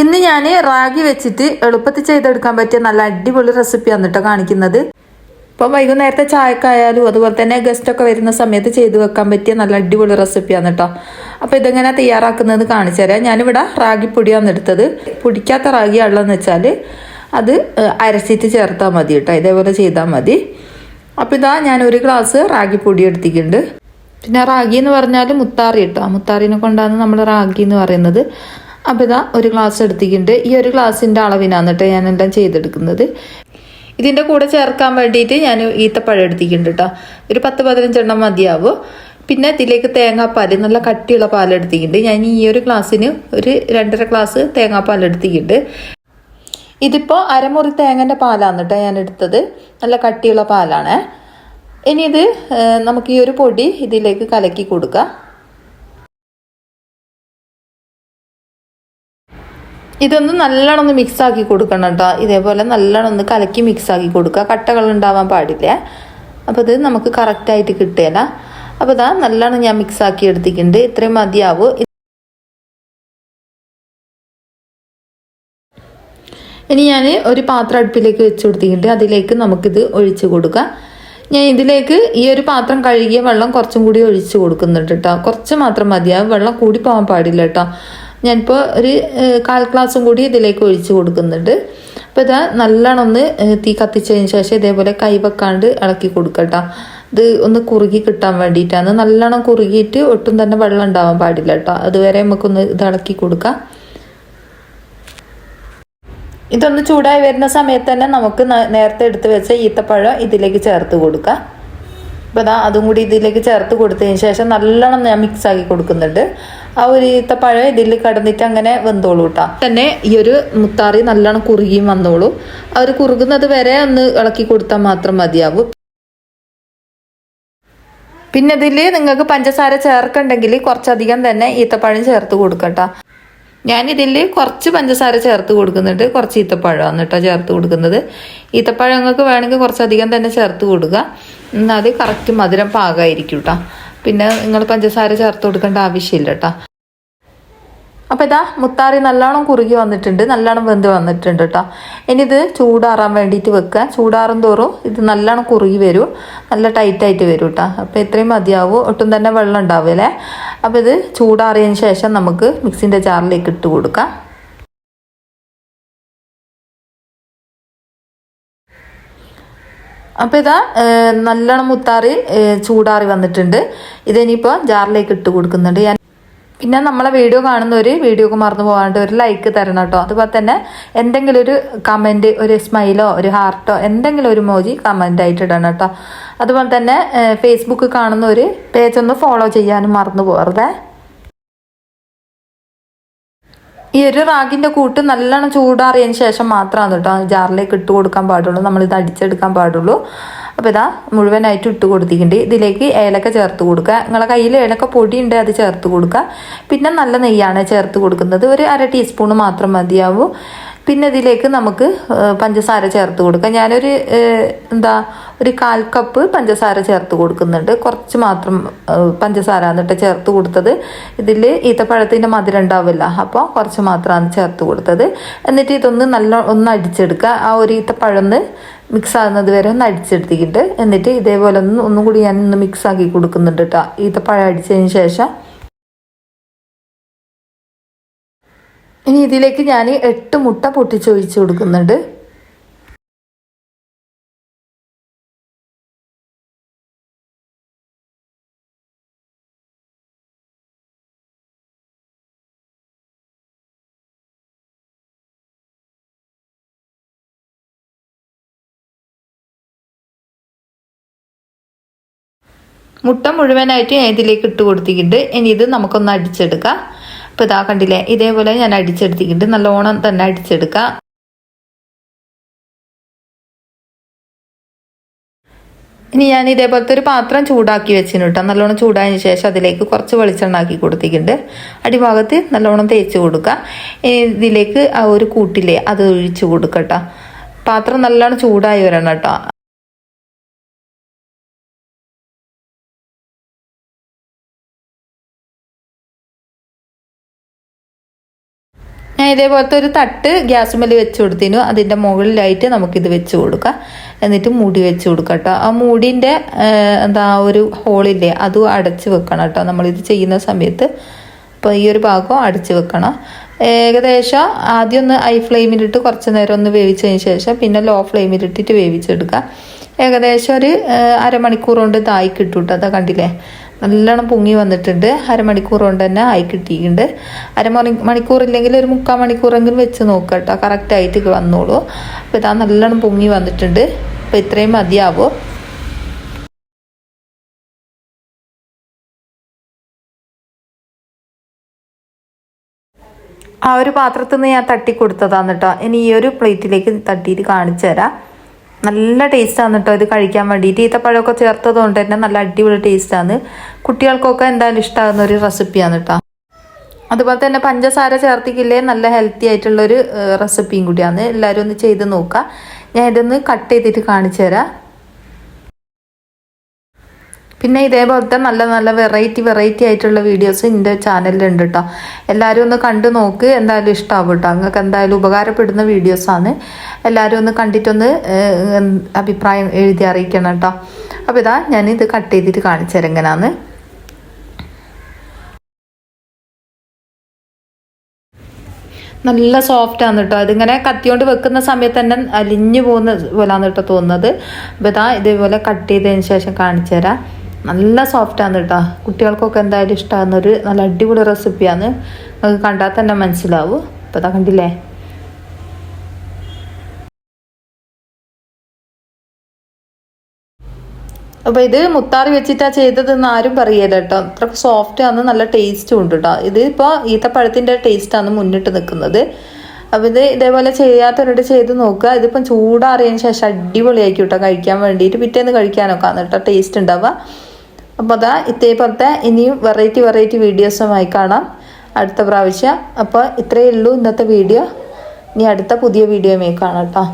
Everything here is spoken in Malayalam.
ഇന്ന് ഞാൻ റാഗി വെച്ചിട്ട് എളുപ്പത്തിൽ ചെയ്തെടുക്കാൻ പറ്റിയ നല്ല അടിപൊളി റെസിപ്പിയാണ് കേട്ടോ കാണിക്കുന്നത്. ഇപ്പം വൈകുന്നേരത്തെ ചായക്കായാലും അതുപോലെ തന്നെ ഗസ്റ്റൊക്കെ വരുന്ന സമയത്ത് ചെയ്ത് വെക്കാൻ പറ്റിയ നല്ല അടിപൊളി റെസിപ്പിയാണ് കേട്ടോ അപ്പോൾ ഇതെങ്ങനെ തയ്യാറാക്കുന്നത് കാണിച്ചു തരാം. ഞാനിവിടെ റാഗി പൊടിയാണ് എടുത്തത്. പൊടിക്കാത്ത റാഗി ഉള്ളതെന്ന് വെച്ചാൽ അത് അരച്ചിട്ട് ചേർത്താൽ മതി കേട്ടോ ഇതേപോലെ ചെയ്താൽ മതി. അപ്പോൾ ഇതാ ഞാൻ ഒരു ഗ്ലാസ് റാഗി പൊടി എടുത്തിട്ടുണ്ട്. പിന്നെ റാഗി എന്ന് പറഞ്ഞാൽ മുത്താറി കേട്ടോ മുത്താറിനെ കൊണ്ടാണ് നമ്മൾ റാഗി എന്ന് പറയുന്നത്. അപ്പോൾ ഇതാ ഒരു ഗ്ലാസ് എടുത്തിട്ടുണ്ട്. ഈ ഒരു ഗ്ലാസിന്റെ അളവിനാണ് ഞാൻ എല്ലാം ചെയ്തെടുക്കുന്നത്. ഇതിന്റെ കൂടെ ചേർക്കാൻ വേണ്ടിയിട്ട് ഞാൻ ഈത്തപ്പഴം എടുത്തിട്ടുണ്ട് കേട്ടോ ഒരു പത്ത് പതിനഞ്ചെണ്ണം മതിയാവും. പിന്നെ ഇതിലേക്ക് തേങ്ങാപ്പാൽ നല്ല കട്ടിയുള്ള പാൽ എടുത്തിട്ടുണ്ട്. ഞാൻ ഈ ഒരു ഗ്ലാസ്സിന് ഒരു രണ്ടര ഗ്ലാസ് തേങ്ങാപ്പാൽ എടുത്തിട്ടുണ്ട്. ഇതിപ്പോൾ അരമുറി തേങ്ങന്റെ പാലാണ് കേട്ടോ ഞാൻ എടുത്തത്. നല്ല കട്ടിയുള്ള പാലാണ്. ഇനി ഇത് നമുക്ക് ഈ ഒരു പൊടി ഇതിലേക്ക് കലക്കി കൊടുക്കാം. ഇതൊന്ന് നല്ലോണം ഒന്ന് മിക്സ് ആക്കി കൊടുക്കണം കേട്ടോ ഇതേപോലെ നല്ലോണം ഒന്ന് കലക്കി മിക്സ് ആക്കി കൊടുക്കുക. കട്ടകൾ ഉണ്ടാവാൻ പാടില്ല? അപ്പോൾ ഇത് നമുക്ക് കറക്റ്റായിട്ട് കിട്ടുകയില്ല അപ്പോൾ ഇതാ നല്ലോണം ഞാൻ മിക്സ് ആക്കി എടുത്തിട്ടുണ്ട്. ഇത്രയും മതിയാവും. ഇനി ഞാൻ ഒരു പാത്രം അടുപ്പിലേക്ക് വെച്ച് കൊടുത്തിട്ടുണ്ട്. അതിലേക്ക് നമുക്കിത് ഒഴിച്ചു കൊടുക്കാം. ഞാൻ ഇതിലേക്ക് ഈ ഒരു പാത്രം കഴുകിയ വെള്ളം കുറച്ചും കൂടി ഒഴിച്ചു കൊടുക്കുന്നുണ്ട് കേട്ടോ കുറച്ച് മാത്രം മതിയാവും. വെള്ളം കൂടി പോകാൻ പാടില്ല കേട്ടോ ഞാനിപ്പോൾ ഒരു കാൽ ഗ്ലാസും കൂടി ഇതിലേക്ക് ഒഴിച്ച് കൊടുക്കുന്നുണ്ട്. അപ്പോൾ ഇതാ നല്ലോണം ഒന്ന് തീ കത്തിച്ചതിന് ശേഷം ഇതേപോലെ കൈ വെക്കാണ്ട് ഇളക്കി കൊടുക്കട്ടോ. ഇത് ഒന്ന് കുറുകി കിട്ടാൻ വേണ്ടിയിട്ടാണ് നല്ലോണം കുറുകിയിട്ട് ഒട്ടും തന്നെ വെള്ളം ഉണ്ടാവാൻ പാടില്ല കേട്ടോ. അതുവരെ നമുക്കൊന്ന് ഇത് ഇളക്കി കൊടുക്കാം. ഇതൊന്ന് ചൂടായി വരുന്ന സമയത്ത് തന്നെ നമുക്ക് നേരത്തെ എടുത്ത് വെച്ച ഈത്തപ്പഴം ഇതിലേക്ക് ചേർത്ത് കൊടുക്കാം. അപ്പോൾ അതാ അതും കൂടി ഇതിലേക്ക് ചേർത്ത് കൊടുത്തതിന് ശേഷം നല്ലോണം ഞാൻ മിക്സ് ആക്കി കൊടുക്കുന്നുണ്ട്. ആ ഒരു ഈത്തപ്പഴം ഇതിൽ കടന്നിട്ട് അങ്ങനെ വെന്തോളൂ കേട്ടോ തന്നെ ഈ ഒരു മുത്താറി നല്ലോണം കുറുകിയും വന്നോളൂ. ഒരു കുറുകുന്നത് വരെ ഒന്ന് ഇളക്കി കൊടുത്താൽ മാത്രം മതിയാവും. പിന്നെ ഇതിൽ നിങ്ങൾക്ക് പഞ്ചസാര ചേർക്കണ്ടെങ്കിൽ കുറച്ചധികം തന്നെ ഈത്തപ്പഴം ചേർത്ത് കൊടുക്കട്ടോ ഞാനിതിൽ കുറച്ച് പഞ്ചസാര ചേർത്ത് കൊടുക്കുന്നുണ്ട്. കുറച്ച് ഈത്തപ്പഴമാണ് കേട്ടോ ചേർത്ത് കൊടുക്കുന്നത്. ഈത്തപ്പഴം നിങ്ങൾക്ക് വേണമെങ്കിൽ കുറച്ചധികം തന്നെ ചേർത്ത് കൊടുക്കുക എന്നാൽ അത് കറക്റ്റ് മധുരം പാകമായിരിക്കും കേട്ടോ പിന്നെ നിങ്ങൾ പഞ്ചസാര ചേർത്ത് കൊടുക്കേണ്ട ആവശ്യമില്ല കേട്ടോ അപ്പോൾ ഇതാ മുത്താറി നല്ലോണം കുറുകി വന്നിട്ടുണ്ട് നല്ലോണം വെന്ത് വന്നിട്ടുണ്ട് കേട്ടോ ഇനി ഇത് ചൂടാറാൻ വേണ്ടിയിട്ട് വെക്കുക. ചൂടാറും തോറും ഇത് നല്ലോണം കുറുകി വരും. നല്ല ടൈറ്റായിട്ട് വരും കേട്ടോ അപ്പോൾ ഇത്രയും മതിയാവും. ഒട്ടും തന്നെ വെള്ളം ഉണ്ടാവില്ലേ അപ്പോൾ ഇത് ചൂടാറിയതിന് ശേഷം നമുക്ക് മിക്സിന്റെ ജാറിലേക്ക് ഇട്ട് കൊടുക്കാം. അപ്പോൾ ഇതാ നല്ലോണം മുത്താറി ചൂടാറി വന്നിട്ടുണ്ട്. ഇതിനിപ്പോൾ ജാറിലേക്ക് ഇട്ട് കൊടുക്കുന്നുണ്ട്. ഞാൻ പിന്നെ നമ്മളെ വീഡിയോ കാണുന്നവർ വീഡിയോക്ക് മറന്നു പോകാണ്ട് ഒരു ലൈക്ക് തരണം കേട്ടോ അതുപോലെ തന്നെ എന്തെങ്കിലും ഒരു കമന്റ് ഒരു സ്മൈലോ ഒരു ഹാർട്ടോ എന്തെങ്കിലും ഒരു മോജി കമന്റ് ആയിട്ട് ഇടണം കേട്ടോ അതുപോലെ തന്നെ ഫേസ്ബുക്ക് കാണുന്നവർ പേജ് ഒന്ന് ഫോളോ ചെയ്യാനും മറന്നു പോകരുതേ. ഈ ഒരു റാഗിന്റെ കൂട്ട് നല്ലോണം ചൂടാറിയതിന് ശേഷം മാത്രമാണ് കേട്ടോ ജാറിലേക്ക് ഇട്ട് കൊടുക്കാൻ പാടുള്ളൂ. നമ്മളിത് അടിച്ചെടുക്കാൻ പാടുള്ളൂ. അപ്പോൾ ഇതാ മുഴുവനായിട്ട് ഇട്ട് കൊടുത്തിട്ടുണ്ട്. ഇതിലേക്ക് ഏലക്ക ചേർത്ത് കൊടുക്കുക. നിങ്ങളെ കയ്യിൽ ഏലക്ക പൊടി ഉണ്ട് അത് ചേർത്ത് കൊടുക്കുക. പിന്നെ നല്ല നെയ്യാണ് ചേർത്ത് കൊടുക്കുന്നത്. ഒരു അര ടീസ്പൂൺ മാത്രം മതിയാവും. പിന്നെ ഇതിലേക്ക് നമുക്ക് പഞ്ചസാര ചേർത്ത് കൊടുക്കാം. ഞാനൊരു എന്താ ഒരു കാൽ കപ്പ് പഞ്ചസാര ചേർത്ത് കൊടുക്കുന്നുണ്ട്. കുറച്ച് മാത്രം പഞ്ചസാര എന്നിട്ട് ചേർത്ത് കൊടുത്തത്. ഇതിൽ ഈത്തപ്പഴത്തിന്റെ മധുരം ഉണ്ടാവില്ല. അപ്പോൾ കുറച്ച് മാത്രമാണ് ചേർത്ത് കൊടുത്തത്. എന്നിട്ട് ഇതൊന്ന് നല്ല ഒന്ന് അടിച്ചെടുക്കുക. ആ ഒരു ഈത്തപ്പഴം ഒന്ന് മിക്സ് ആകുന്നത് വരെ ഒന്ന് അടിച്ചെടുത്തിട്ട് എന്നിട്ട് ഇതേപോലെ ഒന്ന് ഒന്നും കൂടി ഞാൻ ഒന്ന് മിക്സ് ആക്കി കൊടുക്കുന്നുണ്ട് കേട്ടോ. ഈത്തപ്പഴം അടിച്ചതിന് ശേഷം ഇനി ഇതിലേക്ക് ഞാൻ എട്ട് മുട്ട പൊട്ടിച്ചൊഴിച്ച് കൊടുക്കുന്നുണ്ട്. മുട്ട മുഴുവനായിട്ട് ഞാൻ ഇതിലേക്ക് ഇട്ട് കൊടുത്തിട്ടുണ്ട്. ഇനി ഇത് നമുക്കൊന്ന് അടിച്ചെടുക്കാം. അപ്പോൾ ഇതാ കണ്ടില്ലേ? ഇതേപോലെ ഞാൻ അടിച്ചെടുത്തിട്ടുണ്ട്. നല്ലോണം തന്നെ അടിച്ചെടുക്കാം. ഇനി ഞാൻ ഇതേപോലത്തെ ഒരു പാത്രം ചൂടാക്കി വെച്ചിന് കേട്ടോ നല്ലോണം ചൂടായതിന് ശേഷം അതിലേക്ക് കുറച്ച് വെളിച്ചെണ്ണ ആക്കി കൊടുത്തിട്ടുണ്ട്. അടിഭാഗത്ത് നല്ലോണം തേച്ച് കൊടുക്കുക ഇതിലേക്ക് ആ ഒരു കൂട്ടിലേ അത് ഒഴിച്ചു കൊടുക്കട്ടോ. പാത്രം നല്ലോണം ചൂടായി വരണം കേട്ടോ ഞാൻ ഇതേപോലത്തെ ഒരു തട്ട് ഗ്യാസ് മേലെ വെച്ച് കൊടുത്തിനു. അതിന്റെ മുകളിലായിട്ട് നമുക്കിത് വെച്ച് കൊടുക്കാം. എന്നിട്ട് മൂടി വെച്ച് കൊടുക്കാം കേട്ടോ. ആ മൂടിന്റെ എന്താ ഒരു ഹോളില്ലേ അതും അടച്ച് വെക്കണം കേട്ടോ. നമ്മളിത് ചെയ്യുന്ന സമയത്ത് അപ്പോൾ ഈ ഒരു ഭാഗം അടച്ച് വെക്കണം. ഏകദേശം ആദ്യം ഒന്ന് ഹൈ ഫ്ലെയിമിലിട്ട് കുറച്ച് നേരം ഒന്ന് വേവിച്ചതിന് ശേഷം പിന്നെ ലോ ഫ്ലെയിമിലിട്ടിട്ട് വേവിച്ചെടുക്കുക ഏകദേശം ഒരു അരമണിക്കൂർ കൊണ്ട് ഇതായി കിട്ടും കേട്ടോ. അതാ കണ്ടില്ലേ? നല്ലോണം പൊങ്ങി വന്നിട്ടുണ്ട്. അരമണിക്കൂർ കൊണ്ട് തന്നെ ആയി കിട്ടിയിട്ടുണ്ട്. അരമണി മണിക്കൂർ ഇല്ലെങ്കിൽ ഒരു മുക്കാൽ മണിക്കൂറെങ്കിലും വെച്ച് നോക്കുക കേട്ടോ. കറക്റ്റായിട്ട് വന്നോളൂ. അപ്പോൾ ഇതാ നല്ലോണം പൊങ്ങി വന്നിട്ടുണ്ട്. അപ്പോൾ ഇത്രയും മതിയാവും. ആ ഒരു പാത്രത്തിൽ നിന്ന് ഞാൻ തട്ടി കൊടുത്തതാണ് കേട്ടോ. ഇനി ഈ ഒരു പ്ലേറ്റിലേക്ക് തട്ടിയിട്ട് കാണിച്ചു തരാം നല്ല ടേസ്റ്റാണ് കേട്ടോ ഇത് കഴിക്കാൻ വേണ്ടിയിട്ട് ഈത്തപ്പഴമൊക്കെ ചേർത്തത് കൊണ്ട് തന്നെ നല്ല അടിപൊളി ടേസ്റ്റാണ് കുട്ടികൾക്കൊക്കെ എന്തായാലും ഇഷ്ടമാകുന്ന ഒരു റെസിപ്പിയാണ് കേട്ടോ അതുപോലെ തന്നെ പഞ്ചസാര ചേർത്തിക്കില്ലേ? നല്ല ഹെൽത്തി ആയിട്ടുള്ളൊരു റെസിപ്പിയും കൂടിയാണ് എല്ലാവരും ഒന്ന് ചെയ്ത് നോക്കുക ഞാൻ ഇതൊന്ന് കട്ട് ചെയ്തിട്ട് കാണിച്ചു തരാം. പിന്നെ ഇതേപോലത്തെ നല്ല നല്ല വെറൈറ്റി വെറൈറ്റി ആയിട്ടുള്ള വീഡിയോസ് എന്റെ ചാനലിലുണ്ട് കേട്ടോ എല്ലാവരും ഒന്ന് കണ്ടു നോക്ക് എന്തായാലും ഇഷ്ടമാവും കേട്ടോ നിങ്ങൾക്ക് എന്തായാലും ഉപകാരപ്പെടുന്ന വീഡിയോസാണ് എല്ലാവരും ഒന്ന് കണ്ടിട്ടൊന്ന് അഭിപ്രായം എഴുതി അറിയിക്കണം കേട്ടോ അപ്പോൾ ഇതാ ഞാനിത് കട്ട് ചെയ്തിട്ട് കാണിച്ചു തരാം നല്ല സോഫ്റ്റ് ആണ് കേട്ടോ അതിങ്ങനെ കത്തിയോണ്ട് വെക്കുന്ന സമയത്ത് തന്നെ അലിഞ്ഞു പോകുന്ന പോലാന്ന് കേട്ടോ തോന്നുന്നത്. അപ്പോൾ ഇതാ ഇതേപോലെ കട്ട് ചെയ്തതിന് ശേഷം കാണിച്ചു തരാം. നല്ല സോഫ്റ്റാണ് കേട്ടോ കുട്ടികൾക്കൊക്കെ എന്തായാലും ഇഷ്ടമാകുന്ന ഒരു നല്ല അടിപൊളി റെസിപ്പിയാണ് നിങ്ങൾക്ക് കണ്ടാൽ തന്നെ മനസ്സിലാവും. അപ്പോൾ അതാ കണ്ടില്ലേ? അപ്പോൾ ഇത് മുത്താറി വെച്ചിട്ടാ ചെയ്തതെന്ന് ആരും പറയല്ല കേട്ടോ അത്ര സോഫ്റ്റ് ആണ് നല്ല ടേസ്റ്റും ഉണ്ട് കേട്ടോ ഇത് ഈത്തപ്പഴത്തിന്റെ ടേസ്റ്റാണ് മുന്നിട്ട് നിൽക്കുന്നത്. അപ്പോൾ ഇത് ഇതേപോലെ ചെയ്യാത്തവരോട് ചെയ്ത് നോക്കുക. ഇതിപ്പം ചൂടാറിയതിന് ശേഷം അടിപൊളിയാക്കി കേട്ടോ കഴിക്കാൻ വേണ്ടിയിട്ട്. പിറ്റേന്ന് കഴിക്കാനൊക്കെ ആണ് കേട്ടോ ടേസ്റ്റ് ഉണ്ടാവുക. അപ്പോൾ അതാ ഇതേപോലത്തെ ഇനിയും വെറൈറ്റി വെറൈറ്റി വീഡിയോസുമായി കാണാം. അടുത്ത പ്രാവശ്യം. അപ്പോൾ ഇത്രയേ ഉള്ളൂ ഇന്നത്തെ വീഡിയോ ഇനി അടുത്ത പുതിയ വീഡിയോയുമായി കാണാം കേട്ടോ